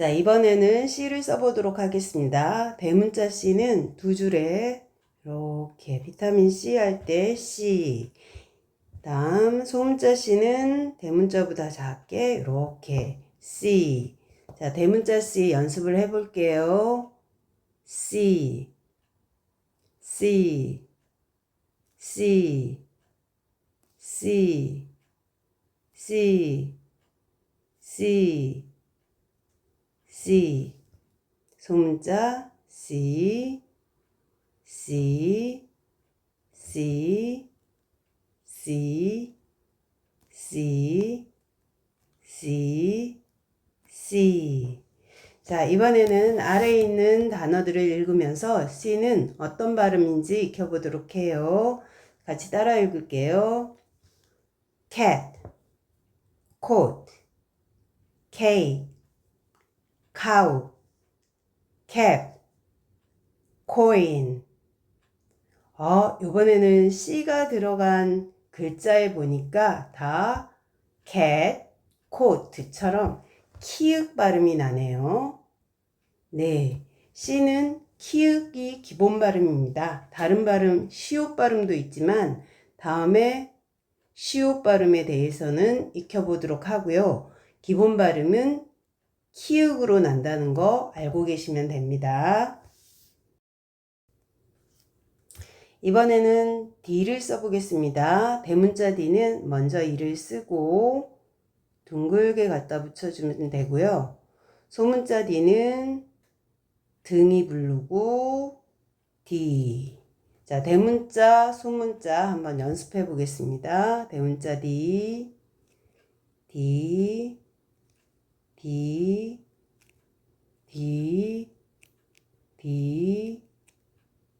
자, 이번에는 C를 써보도록 하겠습니다. 대문자 C는 두 줄에 이렇게 비타민 C 할 때 C. 다음 소문자 C는 대문자보다 작게 이렇게 C. 자, 대문자 C 연습을 해볼게요. C, C, C, C, C, C, C. 소문자 C, C, C, C, C, C, C. 자, 이번에는 아래에 있는 단어들을 읽으면서 C는 어떤 발음인지 익혀보도록 해요. 같이 따라 읽을게요. cat, coat, cake, cow, cap, coin. 어, 이번에는 C가 들어간 글자에 보니까 다 cat, coat처럼 키읔 발음이 나네요. 네. C는 키읔이 기본 발음입니다. 다른 발음, 시옷 발음도 있지만 다음에 시옷 발음에 대해서는 익혀보도록 하고요. 기본 발음은 키읔으로 난다는 거 알고 계시면 됩니다. 이번에는 D를 써보겠습니다. 대문자 D는 먼저 이를 쓰고 둥글게 갖다 붙여주면 되고요. 소문자 D는 등이 부르고 D. 자, 대문자, 소문자 한번 연습해 보겠습니다. 대문자 D, D, D, D, D,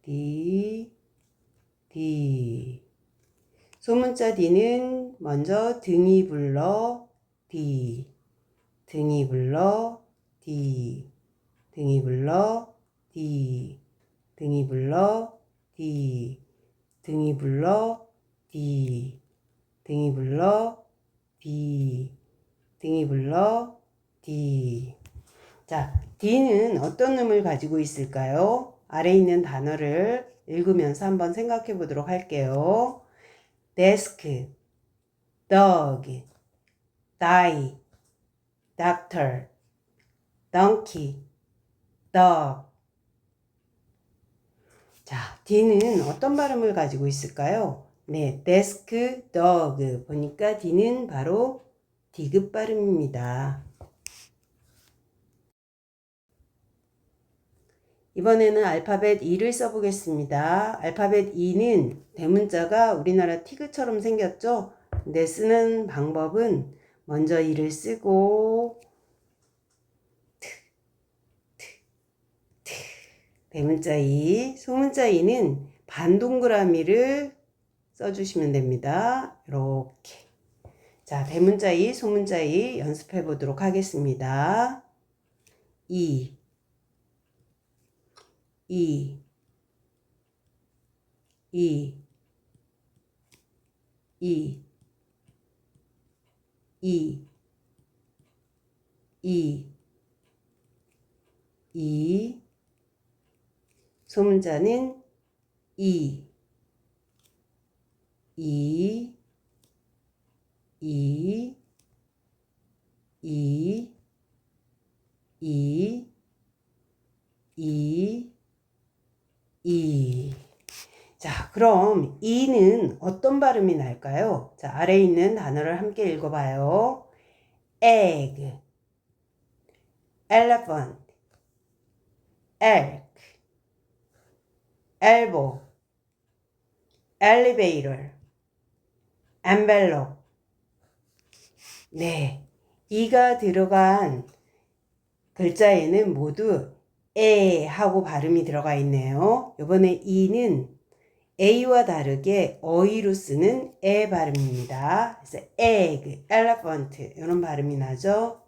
D, D. 소문자 D는 먼저 등이 불러 D. 등이 불러 D. 등이 불러 D. 등이 불러 D. 등이 불러 D. 등이 불러 D. 등이 불러 D. 자, D는 어떤 음을 가지고 있을까요? 아래 있는 단어를 읽으면서 한번 생각해 보도록 할게요. Desk, dog, die, doctor, donkey, dog. 자, D는 어떤 발음을 가지고 있을까요? 네, desk, dog. 보니까 D는 바로 디귿 발음입니다. 이번에는 알파벳 2를 써보겠습니다. 알파벳 2는 대문자가 우리나라 티그처럼 생겼죠? 근데 쓰는 방법은 먼저 2를 쓰고 대문자 2, 소문자 2는 반동그라미를 써주시면 됩니다. 이렇게. 자, 대문자 2, 소문자 e 2 연습해 보도록 하겠습니다. 2 이, 이, 이, 이, 이, 이. 소문자는 이, 이, 이, 이. E. 자, 그럼 E는 어떤 발음이 날까요? 자, 아래에 있는 단어를 함께 읽어봐요. egg, elephant, elk, elbow, elevator, envelope. 네. 이가 들어간 글자에는 모두 에 하고 발음이 들어가 있네요. 이번에 이는 A와 다르게 어휘로 쓰는 에 발음입니다. 그래서 egg, elephant 이런 발음이 나죠.